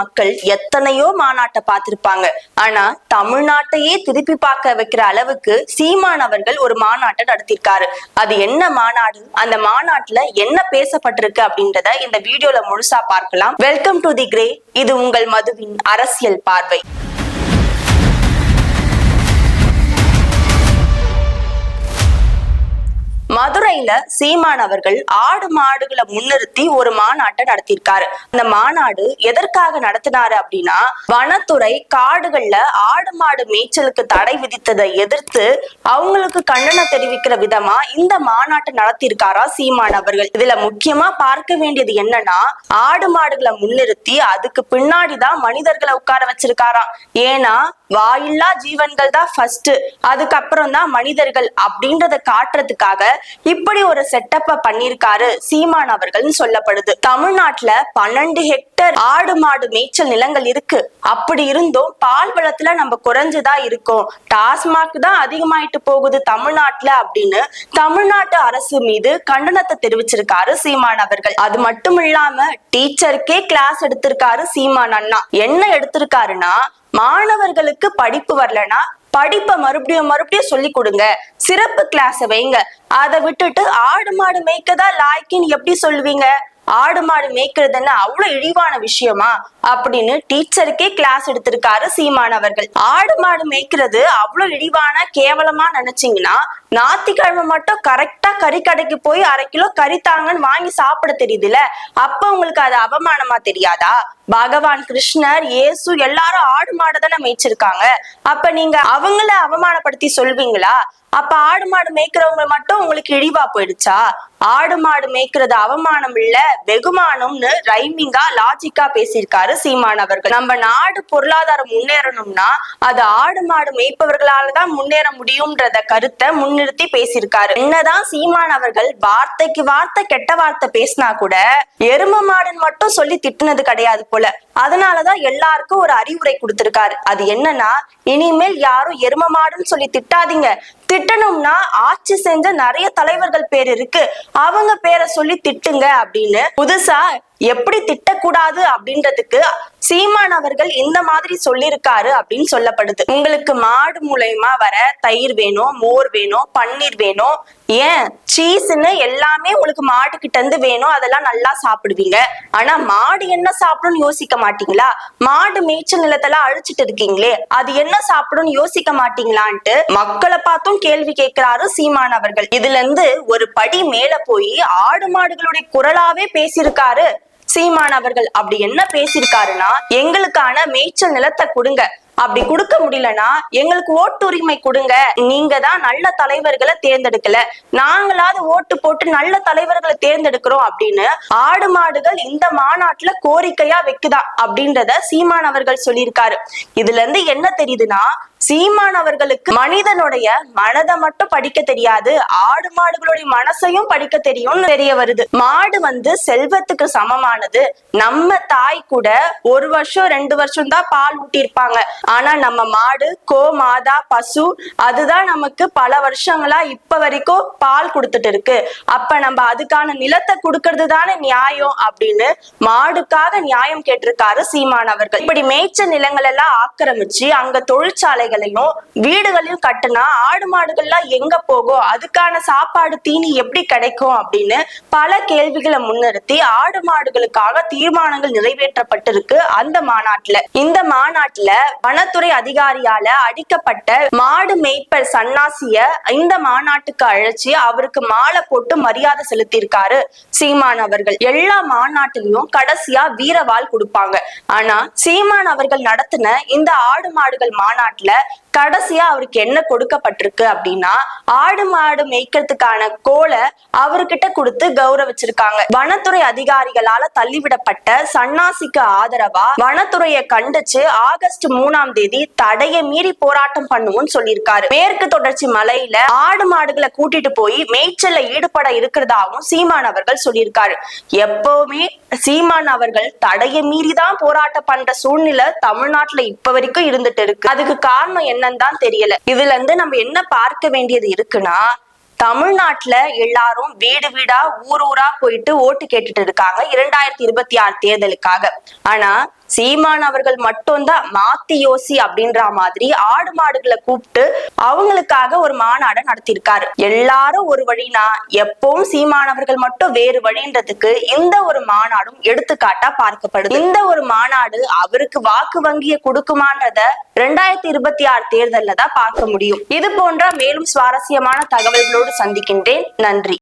மக்கள் எத்தனையோ மாநாட்டை பார்த்திருப்பாங்க. ஆனா தமிழ்நாட்டையே திருப்பி பார்க்க வைக்கிற அளவுக்கு சீமான் அவர்கள் ஒரு மாநாட்டை நடத்தியிருக்காரு. அது என்ன மாநாடு? அந்த மாநாட்டுல என்ன பேசப்பட்டிருக்கு அப்படின்றத இந்த வீடியோல முழுசா பார்க்கலாம். வெல்கம் டு தி கிரே இது உங்கள் மதுவின் அரசியல் பார்வை. மதுரையில சீமான் அவர்கள் ஆடு மாடுகளை முன்னிறுத்தி ஒரு மாநாட்டை நடத்தியிருக்காரு. அந்த மாநாடு எதற்காக நடத்தினாரு அப்படின்னா வனத்துறை காடுகள்ல ஆடு மாடு மேய்ச்சலுக்கு தடை விதித்ததை எதிர்த்து அவங்களுக்கு கண்டனம் தெரிவிக்கிற விதமா இந்த மாநாட்டை நடத்தியிருக்காரா சீமான் அவர்கள். இதுல முக்கியமா பார்க்க வேண்டியது என்னன்னா ஆடு மாடுகளை முன்னிறுத்தி அதுக்கு பின்னாடிதான் மனிதர்களை உட்கார வச்சிருக்காராம். ஏன்னா வாயில்லா ஜீவன்கள் தான் ஃபர்ஸ்ட் அதுக்கப்புறம் தான் மனிதர்கள் அப்படின்றத காட்டுறதுக்காக இப்ப இப்படி ஒரு செட்டப்ப பண்ணிருக்காரு சீமான் அவர்கள் சொல்லப்படுது. தமிழ்நாட்டுல பன்னெண்டு ஹெக்டர் ஆடு மாடு மேய்ச்சல் நிலங்கள் இருக்கு. அப்படி இருந்தும் பால் வளத்துல நம்ம குறைஞ்சுதான் இருக்கோம். டாஸ்மாக் தான் அதிகமாயிட்டு போகுது தமிழ்நாட்டுல அப்படின்னு தமிழ்நாட்டு அரசு மீது கண்டனத்தை தெரிவிச்சிருக்காரு சீமான் அவர்கள். அது மட்டும் இல்லாம டீச்சருக்கே கிளாஸ் எடுத்திருக்காரு சீமான் அண்ணா. என்ன எடுத்திருக்காருன்னா மாணவர்களுக்கு படிப்பு வரலனா படிப்பை மறுபடியும் மறுபடியும் சொல்லி கொடுங்க. சிறப்பு கிளாஸ் வைங்க. அதை விட்டுட்டு ஆடு மாடு மேய்க்கதான் லாய்க்குன்னு எப்படி சொல்லுவீங்க? ஆடு மாடு மேய்க்கிறதுன்னு அவ்வளவு இழிவான விஷயமா? அப்படின்னு டீச்சருக்கே கிளாஸ் எடுத்திருக்காரு சீமான் அவர்கள். ஆடு மாடு மேய்க்கிறது அவ்வளவு இழிவான கேவலமா நினைச்சீங்கன்னா ஞாயிற்றுக்கிழமை மட்டும் கரெக்டா கறி கடைக்கு போய் அரை கிலோ கறி தாங்கன்னு வாங்கி சாப்பிட தெரியுதுல அப்ப உங்களுக்கு அது அவமானமா தெரியாதா? பகவான் கிருஷ்ணர் இயேசு எல்லாரும் ஆடு மாடு தானே மேய்ச்சிருக்காங்க. அப்ப நீங்க அவங்கள அவமானப்படுத்தி சொல்வீங்களா? அப்ப ஆடு மாடு மேய்க்கிறவங்க மட்டும் உங்களுக்கு இழிவா போயிடுச்சா? ஆடு மாடு மேய்க்கிறது அவமானம் இல்ல வெகுமானம்னு ரைமிங்கா லாஜிக்கா பேசியிருக்காரு சீமான் அவர்கள். நம்ம நாடு பொருளாதாரம் முன்னேறணும்னா அது ஆடு மாடு மேய்ப்பவர்களால தான் முன்னேற முடியும்ன்றத கருத்தை முன்னிறுத்தி பேசியிருக்காரு. என்னதான் சீமான் அவர்கள் வார்த்தைக்கு வார்த்தை கெட்ட வார்த்தை பேசினா கூட எரும மாடுன்னு மட்டும் சொல்லி திட்டுனது கிடையாது போல. அதனாலதான் எல்லாருக்கும் ஒரு அறிவுரை கொடுத்திருக்காரு. அது என்னன்னா இனிமேல் யாரும் எரும மாடுன்னு சொல்லி திட்டாதீங்க. திட்டணும்னா ஆட்சி செஞ்ச நிறைய தலைவர்கள் பேர் இருக்கு. அவங்க பேரை சொல்லி திட்டுங்க அப்படின்னு புதுசா எப்படி திட்டக்கூடாது அப்படின்றதுக்கு சீமான் அவர்கள் இந்த மாதிரி சொல்லியிருக்காரு அப்படின்னு சொல்லப்படுது. உங்களுக்கு மாடு மூலயமா வர தயிர் வேணும் மோர் வேணும் பன்னீர் வேணும். ஏன்? சீஸ்ன்னு எல்லாமே உங்களுக்கு மாடு கிட்ட இருந்து வேணும் அதெல்லாம் நல்லா சாப்பிடுவீங்க. ஆனா மாடு என்ன சாப்பிடும்னு யோசிக்க மாட்டீங்களா? மாடு மேய்ச்சல் நிலத்தெல்லாம் அழிச்சிட்டு இருக்கீங்களே அது என்ன சாப்பிடும்னு யோசிக்க மாட்டீங்களான்ட்டு மக்களை பார்த்தும் கேள்வி கேட்கிறாரு சீமான் அவர்கள். இதுல இருந்து ஒரு படி மேல போய் ஆடு மாடுகளுடைய குரலாவே பேசியிருக்காரு. சீமான் அவர்கள் அப்படி என்ன பேசியிருக்காருன்னா எங்களுக்கான மேய்ச்சல் நிலத்தை கொடுங்க. அப்படி கொடுக்க முடியலன்னா எங்களுக்கு ஓட்டுரிமை கொடுங்க. நீங்க தான் நல்ல தலைவர்களை தேர்ந்தெடுக்கல. நாங்களாவது ஓட்டு போட்டு நல்ல தலைவர்களை தேர்ந்தெடுக்கிறோம் அப்படின்னு ஆடு மாடுகள் இந்த மாநாட்டுல கோரிக்கையா வைக்குதா அப்படின்றத சீமான் அவர்கள் சொல்லியிருக்காரு. இதுல இருந்து என்ன தெரியுதுன்னா சீமான் அவர்களுக்கு மனிதனுடைய மனதை மட்டும் படிக்க தெரியாது ஆடு மாடுகளுடைய மனசையும் படிக்க தெரியும்னு தெரிய வருது. மாடு வந்து செல்வத்துக்கு சமமானது. நம்ம தாய் கூட ஒரு வருஷம் ரெண்டு வருஷம் தான் பால் ஊட்டி இருப்பாங்க ஆனா நம்ம மாடு கோ மாதா பசு அதுதான் நமக்கு பல வருஷங்களா இப்ப வரைக்கும் பால் கொடுத்துட்டு இருக்கு. அப்ப நம்ம அதுக்கான நிலத்தை கொடுக்கறது தானே நியாயம் அப்படின்னு மாடுக்காக நியாயம் கேட்டிருக்காரு சீமான் அவர்கள். இப்படி மேய்ச்ச நிலங்கள் எல்லாம் ஆக்கிரமிச்சு அங்க தொழிற்சாலைகளையும் வீடுகளையும் கட்டுனா ஆடு மாடுகள்லாம் எங்க போகும்? அதுக்கான சாப்பாடு தீனி எப்படி கிடைக்கும் அப்படின்னு பல கேள்விகளை முன்னிறுத்தி ஆடு மாடுகளுக்காக தீர்மானங்கள் நிறைவேற்றப்பட்டிருக்கு அந்த மாநாட்டுல. இந்த மாநாட்டுல வனத்துறை அதிகாரியால அடிக்கப்பட்ட மாடு மேய்ப்பர் சன்னாசிய இந்த மாநாட்டுக்கு அழைச்சி அவருக்கு மாலை போட்டு மரியாதை செலுத்தியிருக்காரு. சீமான் அவர்கள். எல்லா மாநாட்டிலையும் கடைசியா வீரவாள் கொடுப்பாங்க. ஆனா சீமான் அவர்கள் நடத்தின இந்த ஆடு மாடுகள் மாநாட்டுல கடைசியா அவருக்கு என்ன கொடுக்கப்பட்டிருக்கு அப்படின்னா ஆடு மாடு மேய்க்கிறதுக்கான கோலை அவர்கிட்ட கொடுத்து கௌரவிச்சிருக்காங்க. வனத்துறை அதிகாரிகளால தள்ளிவிடப்பட்ட சன்னாசிக்கு ஆதரவா வனத்துறையை கண்டிச்சு ஆகஸ்ட் மூணாம் தேதி தடையை மீறி போராட்டம் பண்ணுவோம்னு சொல்லியிருக்காரு. மேற்கு தொடர்ச்சி மலையில ஆடு மாடுகளை கூட்டிட்டு போய் மேய்ச்சல்ல ஈடுபட இருக்கிறதாவும் சீமான் அவர்கள் சொல்லியிருக்காரு. எப்பவுமே சீமான் அவர்கள் தடையை மீறி தான் போராட்டம் பண்ற சூழ்நிலை தமிழ்நாட்டுல இப்ப வரைக்கும் இருந்துட்டு இருக்கு. அதுக்கு காரணம் என்ன என்னன்னு தான் தெரியல. இதுல இருந்து நம்ம என்ன பார்க்க வேண்டியது இருக்குன்னா தமிழ்நாட்டுல எல்லாரும் வீடு வீடா ஊர் ஊரா போயிட்டு ஓட்டு கேட்டுட்டு இருக்காங்க இரண்டாயிரத்தி இருபத்தி ஆறு தேர்தலுக்காக. ஆனா சீமான் அவர்கள் மட்டும்தான் மாத்தி யோசி அப்படின்ற மாதிரி ஆடு மாடுகளை கூப்பிட்டு அவங்களுக்காக ஒரு மாநாடை நடத்தியிருக்காரு. எல்லாரும் ஒரு வழினா எப்பவும் சீமானவர்கள் மட்டும் வேறு வழின்றதுக்கு இந்த ஒரு மாநாடும் எடுத்துக்காட்டா பார்க்கப்படுது. இந்த ஒரு மாநாடு அவருக்கு வாக்கு வங்கியை கொடுக்குமான்றத ரெண்டாயிரத்தி இருபத்தி ஆறு தேர்தல்ல தான் பார்க்க முடியும். இது போன்ற மேலும் சுவாரஸ்யமான தகவல்களோடு சந்திக்கின்றேன். நன்றி.